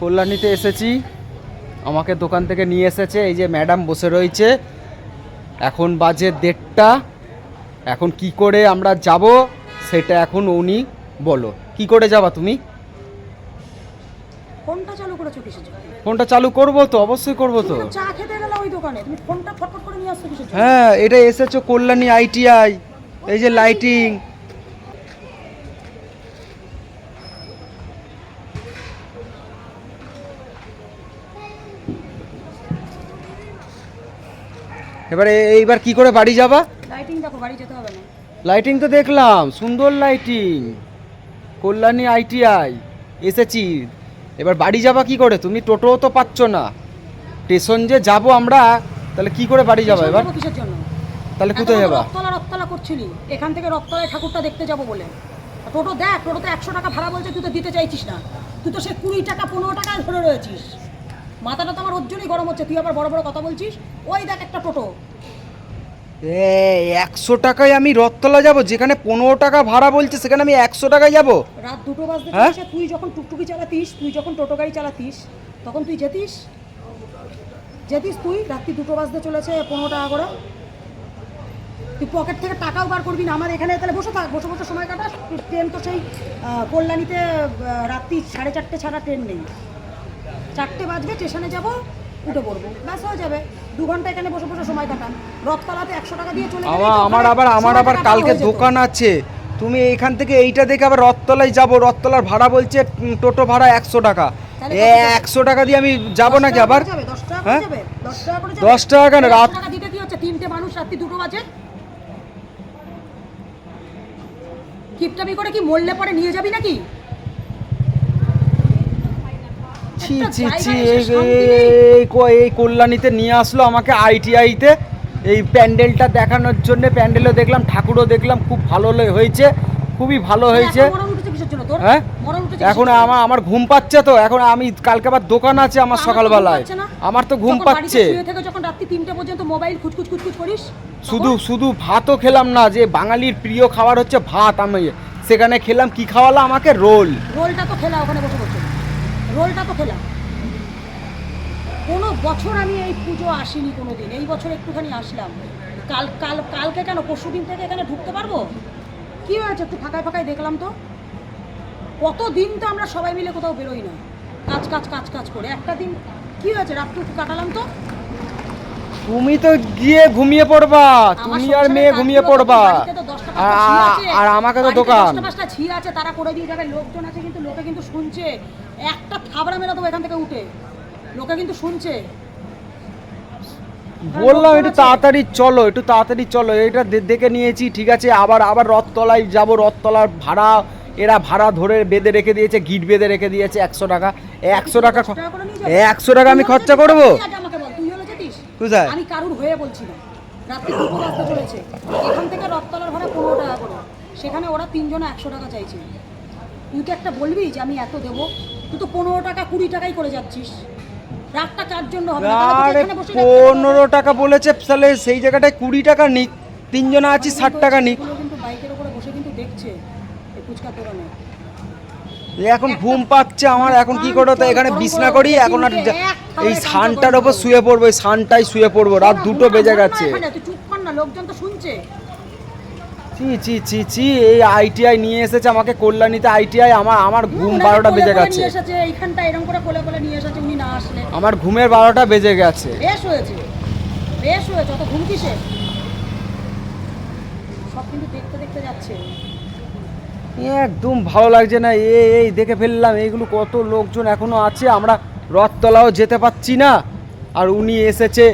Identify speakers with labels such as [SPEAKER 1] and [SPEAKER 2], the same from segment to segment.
[SPEAKER 1] কল্যাণীতে এসেছি আমাকে দোকান থেকে নিয়ে এসেছে এই যে ম্যাডাম বসে রয়েছে এখন বাজে দেড়টা এখন কি করে আমরা যাব সেটা এখন উনি বলো কি করে যাবা তুমি
[SPEAKER 2] ফোনটা চালু করেছো কিসের
[SPEAKER 1] ফোনটা চালু করব তো অবশ্যই করব তো
[SPEAKER 2] চা খেতে গেলে ওই দোকানে তুমি ফোনটা ফটফট করে নিয়ে আসছো কিসের
[SPEAKER 1] হ্যাঁ এটা এসেছো কল্যাণী আইটিআই এই যে লাইটিং এবারে এইবার কি করে বাড়ি যাবা
[SPEAKER 2] লাইটিং দেখো বাড়ি যেতে হবে না
[SPEAKER 1] লাইটিং তো দেখলাম সুন্দর লাইটিং কল্যাণী আইটিআই এসেছি এবার বাড়ি যাবা কি করে তুমি টোটো তো পাচ্ছ না স্টেশন যে যাব আমরা তাহলে কি করে বাড়ি যাবো এবার কিসের জন্য তাহলে কোথায় যাবো রক্তলা
[SPEAKER 2] রক্তলা করছিলি এখান থেকে রক্তলায় ঠাকুরটা দেখতে যাব বলে টোটো দেখ টোটোতে একশো টাকা ভাড়া বলছে তুই তো দিতে চাইছিস না তুই তো সে কুড়ি টাকা পনেরো টাকায় ধরে রয়েছিস মাথাটা তো আমার ওর জন্যই গরম হচ্ছে তুই আবার বড় বড় কথা বলছিস ওই দেখ একটা টোটো
[SPEAKER 1] একশো টাকায় আমি রথতলা যাবো যেখানে পনেরো টাকা ভাড়া বলছে সেখানে আমি একশো টাকায় যাব
[SPEAKER 2] রাত দুটো বাজতে এসে হ্যাঁ? তুই যখন টুকটুকি চালাতিস তুই যখন টোটো গাড়ি চালাতিস তখন তুই যেতিস যেতিস তুই রাত্রি দুটো বাজতে চলেছে পনেরো টাকা করে তুই পকেট থেকে টাকাও বার করবি না আমার এখানে তাহলে বসে থাক বসে বসে সময় কাটাস ট্রেন তো সেই কল্যাণীতে রাত্রি সাড়ে চারটে ছাড়া ট্রেন নেই চারটে বাজবে স্টেশনে যাব উঠে পড়বো ব্যাস হয়ে যাবে দু ঘন্টা এখানে বসে বসে সময় কাটান রথতলাতে একশো টাকা দিয়ে চলে
[SPEAKER 1] আমার আমার আবার আমার আবার কালকে দোকান আছে তুমি এইখান থেকে এইটা দেখে আবার রথতলায় যাব রথতলার ভাড়া বলছে টোটো ভাড়া একশো টাকা একশো টাকা দিয়ে আমি যাবো নাকি আবার হ্যাঁ? দশ টাকা কেন রাত দিতে কি হচ্ছে তিনটে মানুষ রাত্রি দুটো বাজে
[SPEAKER 2] কিপটামি করে কি মরলে পরে নিয়ে যাবি নাকি
[SPEAKER 1] ছি ছি ছি এই এই কল্যাণীতে নিয়ে আসলো আমাকে আইটিআইতে এই প্যান্ডেলটা দেখানোর জন্য প্যান্ডেলও দেখলাম ঠাকুরও দেখলাম খুব ভালো হয়েছে খুবই ভালো হয়েছে হ্যাঁ এখন আমার আমার ঘুম পাচ্ছে তো এখন আমি কালকে আবার দোকান আছে আমার সকালবেলায় আমার তো ঘুম পাচ্ছে শুধু শুধু ভাতও খেলাম না যে বাঙালির প্রিয় খাবার হচ্ছে ভাত আমি সেখানে খেলাম কি খাওয়ালা আমাকে রোল রোলটা তো খেলা ওখানে বসে বসে
[SPEAKER 2] রোলটা তো খেলাম কোনো বছর আমি এই পুজো আসিনি কোনো দিন এই বছর একটুখানি আসলাম কাল কাল কালকে কেন পরশু দিন থেকে এখানে ঢুকতে পারবো কী হয়েছে একটু ফাঁকায় ফাঁকায় দেখলাম তো কত দিন তো আমরা সবাই মিলে কোথাও বেরোই না কাজ কাজ কাজ কাজ করে একটা দিন কি হয়েছে রাতটু কাটালাম তো
[SPEAKER 1] তুমি তো গিয়ে ঘুমিয়ে পড়বা তুমি আর মেয়ে ঘুমিয়ে পড়বা আর আমাকে তো দোকান
[SPEAKER 2] আছে তারা করে দিয়ে যাবে লোকজন আছে কিন্তু লোকে কিন্তু শুনছে একটা থাবড়া মেরা দেবো এখান থেকে উঠে লোকে কিন্তু শুনছে
[SPEAKER 1] বললাম একটু তাড়াতাড়ি চলো একটু তাড়াতাড়ি চলো এটা দেখে নিয়েছি ঠিক আছে আবার আবার রথতলায় যাব রথতলার ভাড়া এরা ভাড়া ধরে বেঁধে রেখে দিয়েছে গিট বেঁধে রেখে দিয়েছে একশো টাকা একশো টাকা একশো টাকা আমি খরচা করবো
[SPEAKER 2] আমি কারুর হয়ে বলছি না দুপুর চলেছে এখান থেকে রথতলার ভাড়া পনেরো টাকা করে সেখানে ওরা তিনজন একশো টাকা চাইছে তুই তো একটা বলবি যে আমি এত দেবো তুই তো পনেরো টাকা কুড়ি টাকাই করে যাচ্ছিস কার জন্য হবে
[SPEAKER 1] পনেরো টাকা বলেছে তাহলে সেই জায়গাটায় কুড়ি টাকা নিক তিনজনা আছি ষাট টাকা নিক কিন্তু বাইকের উপরে বসে কিন্তু দেখছে ফুচকা এখন ঘুম পাচ্ছে আমার এখন কি করো তো এখানে বিছনা করি এখন আর এই সানটার ওপর শুয়ে পড়বো এই সানটাই শুয়ে পড়বো রাত দুটো বেজে গেছে চুপ কর না লোকজন তো শুনছে চি চি চি চি এই আইটিআই নিয়ে এসেছে আমাকে কল্যাণীতে আইটিআই আমার আমার ঘুম বারোটা বেজে গেছে
[SPEAKER 2] এইখানটা এরকম করে কোলে কোলে নিয়ে এসেছে উনি না আসলে
[SPEAKER 1] আমার ঘুমের বারোটা বেজে গেছে বেশ হয়েছে বেশ হয়েছে অত ঘুম কিসে সব কিন্তু দেখতে দেখতে যাচ্ছে একদম ভালো লাগছে না এই এই দেখে ফেললাম এইগুলো কত লোকজন এখনো আছে আমরা রথতলাও যেতে পাচ্ছি না আর উনি এসেছে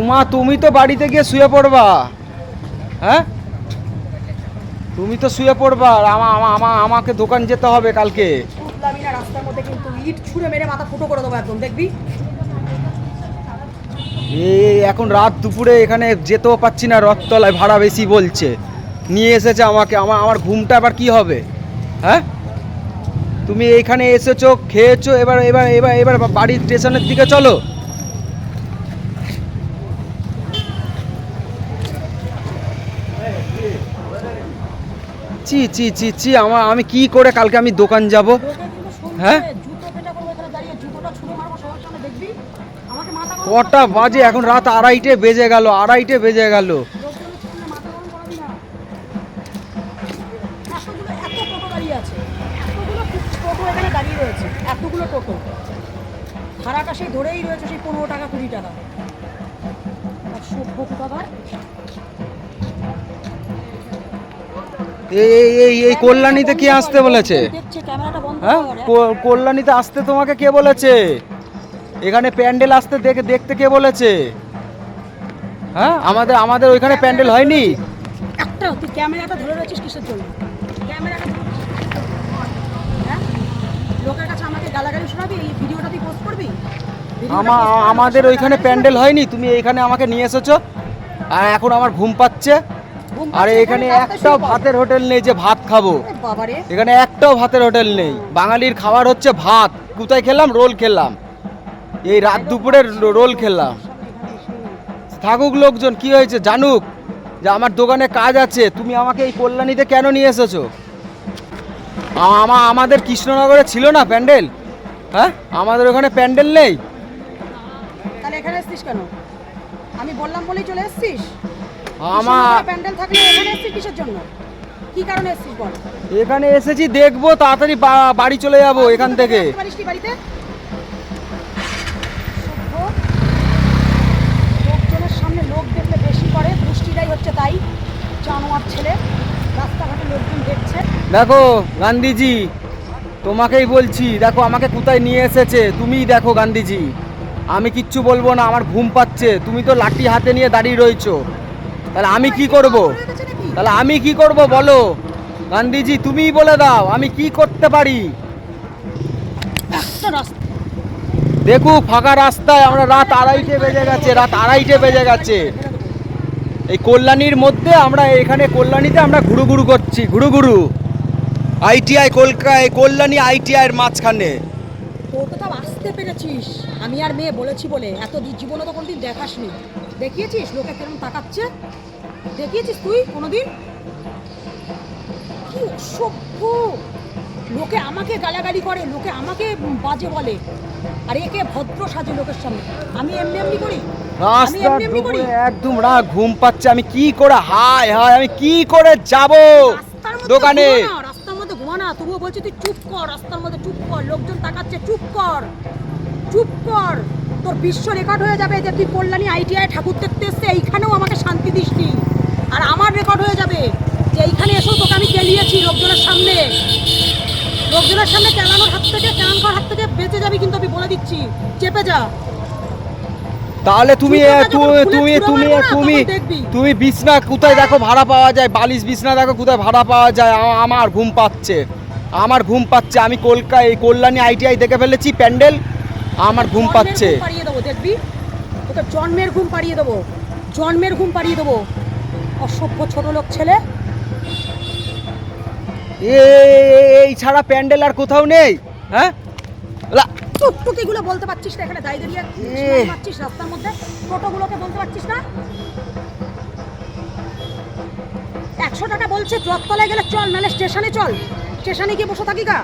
[SPEAKER 1] উমা তুমি তো বাড়িতে গিয়ে শুয়ে পড়বা হ্যাঁ তুমি তো শুয়ে পড়বা আর আমা আমা আমা আমাকে দোকান যেতে হবে কালকে উঠলামই রাস্তার মধ্যে কিন্তু ইট মেরে মাথা ফুটো করে দেবো একদম দেখবি এখন রাত দুপুরে এখানে যেতেও পাচ্ছি না রথতলায় ভাড়া বেশি বলছে নিয়ে এসেছে আমাকে আমার আমার ঘুমটা আবার কি হবে হ্যাঁ তুমি এইখানে এসেছো খেয়েছো এবার এবার এবার এবার বাড়ির স্টেশনের দিকে চলো চি চি চি চি আমার আমি কি করে কালকে আমি দোকান যাব হ্যাঁ কটা বাজে এখন রাত আড়াইটে বেজে গেল আড়াইটে বেজে গেল ধরেই রয়েছে সেই পনেরো টাকা কুড়ি টাকা একশো টাকা এই এই এই কল্যাণীতে কে আসতে বলেছে হ্যাঁ কল্যাণীতে আসতে তোমাকে কে বলেছে এখানে প্যান্ডেল আসতে দেখে দেখতে কে বলেছে হ্যাঁ আমাদের আমাদের ওইখানে প্যান্ডেল হয়নি একটা তুই ক্যামেরাটা ধরে রয়েছিস কিসের জন্য হ্যাঁ? আমাদের ওইখানে প্যান্ডেল হয়নি তুমি এখানে আমাকে নিয়ে এসেছো আর এখন আমার ঘুম পাচ্ছে আর এখানে একটাও ভাতের হোটেল নেই যে ভাত খাবো এখানে একটাও ভাতের হোটেল নেই বাঙালির খাবার হচ্ছে ভাত কোথায় খেলাম রোল খেলাম এই রাত দুপুরের রোল খেলাম থাকুক লোকজন কি হয়েছে জানুক যে আমার দোকানে কাজ আছে তুমি আমাকে এই কল্যাণীতে কেন নিয়ে এসেছো আমাদের কৃষ্ণনগরে ছিল না প্যান্ডেল হ্যাঁ আমাদের ওখানে প্যান্ডেল নেই
[SPEAKER 2] তাহলে এখানে আসছিস কেন আমি বললাম বলেই চলে আসছিস আমার প্যান্ডেল থাকলে এখানে কিসের জন্য কি কারণে এসেছিস বল
[SPEAKER 1] এখানে এসেছি দেখবো তাড়াতাড়ি বাড়ি চলে যাব এখান থেকে লোকজনের সামনে লোক দেখলে বেশি করে হচ্ছে তাই জানোয়ার ছেলে রাস্তাঘাটে লোকজন দেখছে দেখো গান্ধীজি তোমাকেই বলছি দেখো আমাকে কোথায় নিয়ে এসেছে তুমিই দেখো গান্ধীজি আমি কিচ্ছু বলবো না আমার ঘুম পাচ্ছে তুমি তো লাঠি হাতে নিয়ে দাঁড়িয়ে রয়েছো তাহলে আমি কি করব তাহলে আমি কি করব বলো গান্ধীজি তুমিই বলে দাও আমি কি করতে পারি দেখু ফাঁকা রাস্তায় আমরা রাত আড়াইটে বেজে গেছে রাত আড়াইটে বেজে গেছে এই কল্যাণীর মধ্যে আমরা এখানে কল্যাণীতে আমরা ঘুরু ঘুরু করছি ঘুরু ঘুরু আইটিআই কলকাতায় কল্যাণী আইটিআই এর মাঝখানে
[SPEAKER 2] আসতে পেরেছিস আমি আর মেয়ে বলেছি বলে এত জীবনে তো কোনদিন দেখাসনি দেখিয়েছিস লোকে কেমন তাকাচ্ছে দেখিয়েছিস তুই কোনোদিন কি অসভ্য লোকে আমাকে গালাগালি করে লোকে আমাকে বাজে বলে আর একে ভদ্র সাজে লোকের সামনে আমি এমনি
[SPEAKER 1] এমনি করি একদম রাগ ঘুম পাচ্ছে আমি কি করে হায় হায় আমি কি করে যাব দোকানে
[SPEAKER 2] রাস্তার মধ্যে ঘুমা না তবুও বলছি তুই চুপ কর রাস্তার মধ্যে চুপ কর লোকজন তাকাচ্ছে চুপ কর চুপ কর তোর বিশ্ব রেকর্ড হয়ে যাবে যে তুই কল্যাণী আইটিআই ঠাকুর দেখতে এসছে এইখানেও আমাকে শান্তি দিসনি আর আমার রেকর্ড হয়ে যাবে যে এইখানে এসেও তোকে আমি কেলিয়েছি লোকজনের সামনে লোকজনের সামনে কেলানোর হাত থেকে কেলানোর হাত থেকে বেঁচে যাবি কিন্তু আমি বলে দিচ্ছি চেপে যা
[SPEAKER 1] তাহলে তুমি তুমি তুমি তুমি তুমি বিছনা কোথায় হ্যাঁ। দেখো ভাড়া পাওয়া যায় বালিশ বিছনা দেখো কোথায় ভাড়া পাওয়া যায় আমার ঘুম পাচ্ছে আমার ঘুম পাচ্ছে আমি কলকায় কল্যাণী আইটিআই দেখে ফেলেছি প্যান্ডেল আমার ঘুম পাচ্ছে পাড়িয়ে দেবো দেখবি
[SPEAKER 2] জন্মের ঘুম পাড়িয়ে দেবো জন্মের ঘুম পাড়িয়ে দেবো অসভ্য ছোট লোক ছেলে
[SPEAKER 1] এই ছাড়া প্যান্ডেল আর কোথাও নেই হ্যাঁ
[SPEAKER 2] বলতে পারছিস না এখানে পাচ্ছিস রাস্তার মধ্যে টোটোগুলোকে বলতে পারছিস না একশো টাকা বলছে গেলে চল নাহলে স্টেশনে চল স্টেশনে গিয়ে বসে থাকি গা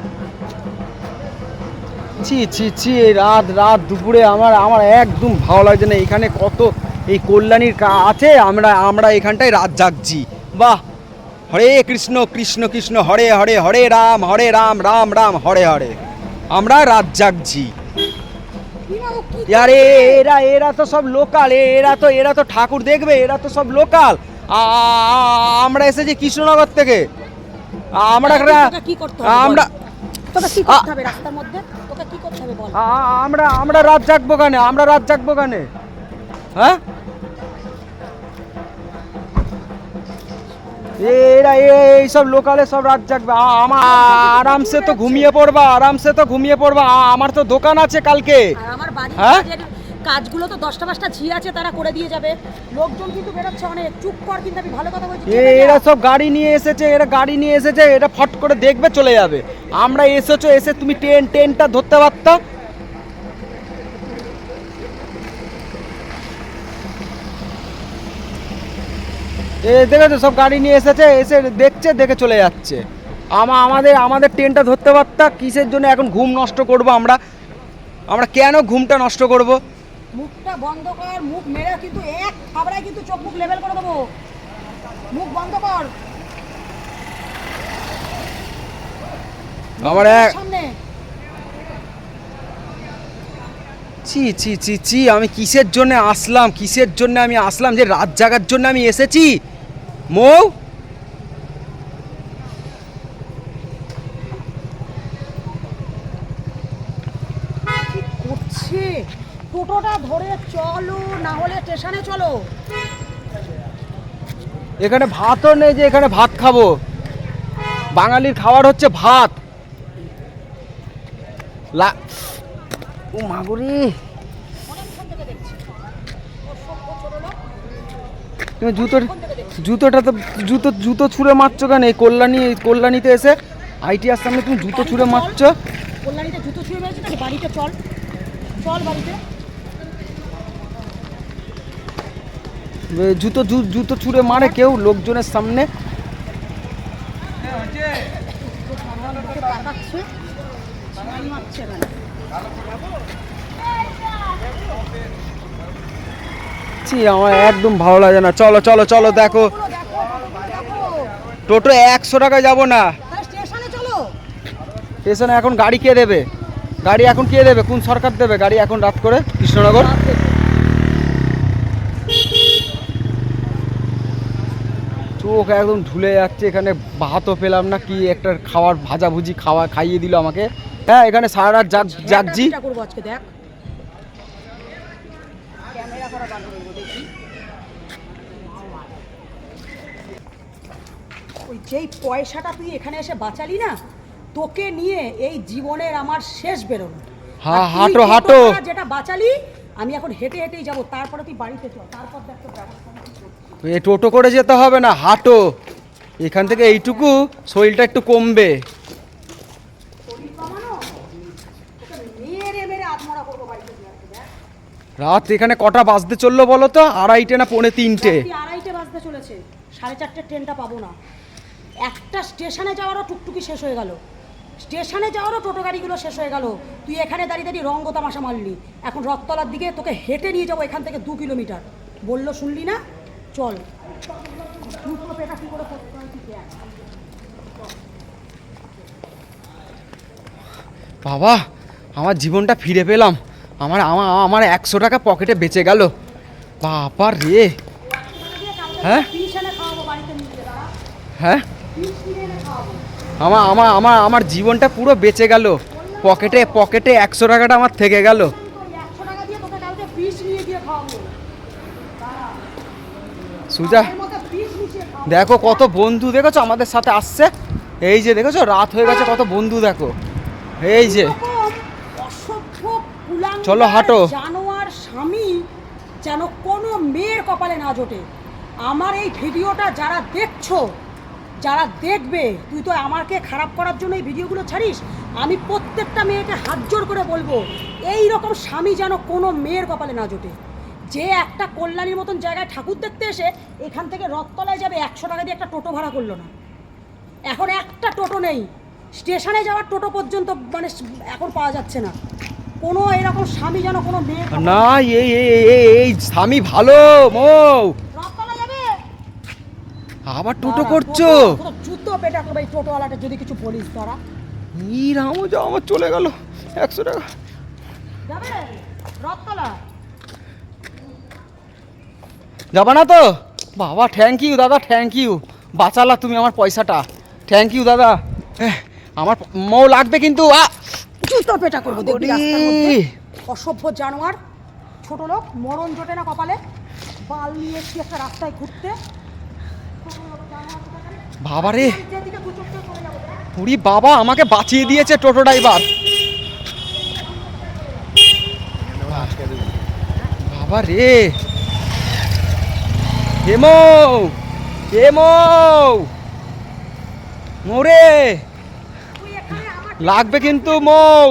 [SPEAKER 1] ছি ছি ছি রাত রাত দুপুরে আমার আমার একদম ভালো লাগছে না এখানে কত এই কল্যাণীর আছে আমরা আমরা এখানটায় রাত জাগছি বাহ হরে কৃষ্ণ কৃষ্ণ কৃষ্ণ হরে হরে হরে রাম হরে রাম রাম রাম হরে হরে আমরা রাত জাগছি আরে এরা এরা তো সব লোকাল এরা তো এরা তো ঠাকুর দেখবে এরা তো সব লোকাল আমরা এসেছি কৃষ্ণনগর থেকে আমরা আমরা আমরা আমরা রাত জাগবো কানে আমরা রাত জাগবো কানে হ্যাঁ এরা এই সব লোকালে সব রাত জাগবে আমার আরামসে তো ঘুমিয়ে পড়বা আরামসে তো ঘুমিয়ে পড়বা আমার তো দোকান আছে কালকে
[SPEAKER 2] হ্যাঁ কাজগুলো তো দশটা পাঁচটা ঝি আছে তারা করে দিয়ে যাবে লোকজন কিন্তু বেরোচ্ছে অনেক চুপ কর কিন্তু আমি ভালো কথা বলছি
[SPEAKER 1] এ- এরা সব গাড়ি নিয়ে এসেছে এরা গাড়ি নিয়ে এসেছে এটা ফট করে দেখবে চলে যাবে আমরা এসেছো এসে তুমি ট্রেন ট্রেনটা ধরতে পারত এ দেখেছো সব গাড়ি নিয়ে এসেছে এসে দেখছে দেখে চলে যাচ্ছে আমা আমাদের আমাদের ট্রেনটা ধরতে পারতাম কিসের জন্য এখন ঘুম নষ্ট করব আমরা আমরা কেন ঘুমটা নষ্ট করব মুখটা বন্ধ কর মুখ মেরে কিন্তু এক খাবড়ায় কিন্তু চোখ মুখ লেভেল করে দেবো মুখ বন্ধ কর আবার এক সামনে চি চি চি আমি কিসের জন্য আসলাম কিসের জন্য আমি আসলাম যে রাত জাগার জন্য আমি এসেছি মৌ চলো না হলে স্টেশনে চলো এখানে ভাতও নেই যে এখানে ভাত খাবো বাঙালির খাবার হচ্ছে ভাত ও মাগুরি তুমি জুতো জুতোটা তো জুতো জুতো ছুঁড়ে মারছো কেন এই কল্যাণী কল্যাণীতে এসে আইটিআর সামনে তুমি জুতো ছুঁড়ে মারছো কল্যাণীতে জুতো ছুঁড়ে মারছো বাড়িতে চল চল বাড়িতে জুতো জুতো ছুড়ে মারে কেউ লোকজনের সামনে আমার একদম ভালো লাগে না চলো চলো চলো দেখো টোটো একশো টাকায় যাবো না স্টেশনে এখন গাড়ি কে দেবে গাড়ি এখন কে দেবে কোন সরকার দেবে গাড়ি এখন রাত করে কৃষ্ণনগর পোকা একদম ঢুলে যাচ্ছে এখানে ভাতও পেলাম না কি একটা খাওয়ার ভাজাভুজি খাওয়া খাইয়ে দিল আমাকে হ্যাঁ এখানে সারা রাত জাগ আচ্ছা, জাগজি
[SPEAKER 2] যেই পয়সাটা তুই এখানে এসে বাঁচালি না তোকে নিয়ে এই জীবনের আমার শেষ বেরোনো
[SPEAKER 1] হ্যাঁ, হাঁটো হাঁটো
[SPEAKER 2] যেটা বাঁচালি আমি এখন হেঁটে হেঁটেই যাবো তারপরে তুই বাড়িতে চল তারপর দেখ
[SPEAKER 1] তোর এ টোটো করে যেতে হবে না হাঁটো এখান থেকে এইটুকু শরীরটা একটু কমবে রাত এখানে কটা বাজতে চললো বলো তো আড়াইটে না পৌনে তিনটে
[SPEAKER 2] আড়াইটে বাজতে চলেছে সাড়ে চারটে ট্রেনটা পাবো না একটা স্টেশনে যাওয়ারও টুকটুকি শেষ হয়ে গেল স্টেশনে যাওয়ারও টোটো গাড়িগুলো শেষ হয়ে গেল তুই এখানে দাঁড়িয়ে দাঁড়িয়ে রঙ্গ তামাশা মারলি এখন রথতলার দিকে তোকে হেঁটে নিয়ে যাবো এখান থেকে দু কিলোমিটার বলল শুনলি না চল
[SPEAKER 1] বাবা আমার জীবনটা ফিরে পেলাম আমার আমার আমার একশো টাকা পকেটে বেঁচে গেল বাবা রে হ্যাঁ হ্যাঁ আমার আমার আমার আমার জীবনটা পুরো বেঁচে গেল পকেটে পকেটে একশো টাকাটা আমার থেকে গেল সুজা দেখো কত বন্ধু দেখেছো আমাদের সাথে আসছে এই যে দেখেছো রাত হয়ে গেছে কত বন্ধু দেখো এই যে
[SPEAKER 2] চলো হাঁটো জানোয়ার স্বামী যেন কোনো মেয়ের কপালে না জোটে আমার এই ভিডিওটা যারা দেখছো যারা দেখবে তুই তো আমাকে খারাপ করার জন্য এই ভিডিওগুলো ছাড়িস আমি প্রত্যেকটা মেয়েকে হাত জোর করে বলবো এই রকম স্বামী যেন কোনো মেয়ের কপালে না জোটে যে একটা কল্যাণীর মতন জায়গায় ঠাকুর দেখতে এসে এখান থেকে রথতলায় যাবে একশো টাকা দিয়ে একটা টোটো ভাড়া করলো না এখন একটা টোটো নেই স্টেশনে যাওয়ার টোটো পর্যন্ত মানে এখন পাওয়া যাচ্ছে না কোনো এরকম স্বামী যেন কোনো মেয়ে
[SPEAKER 1] না এই স্বামী ভালো মৌ আবার টোটো করছো
[SPEAKER 2] জুতো পেটা করবে এই টোটোওয়ালাটা যদি কিছু বলিস তারা
[SPEAKER 1] নিরাম যাও আমার চলে গেল একশো টাকা যাবে রথতলা যাবে না তো বাবা থ্যাংক ইউ দাদা থ্যাংক ইউ বাঁচালা তুমি আমার পয়সাটা থ্যাংক ইউ দাদা আমার মৌ লাগবে কিন্তু আ জুতো পেটা করবো
[SPEAKER 2] দেখবি রাস্তার মধ্যে। অসভ্য জানোয়ার ছোট লোক মরণ জোটে না কপালে বাল নিয়ে একটা রাস্তায় ঘুরতে
[SPEAKER 1] বাবারে পুরি বাবা আমাকে বাঁচিয়ে দিয়েছে টোটো ড্রাইভার বাবা রে হেমো হেমো মোরে লাগবে কিন্তু মৌ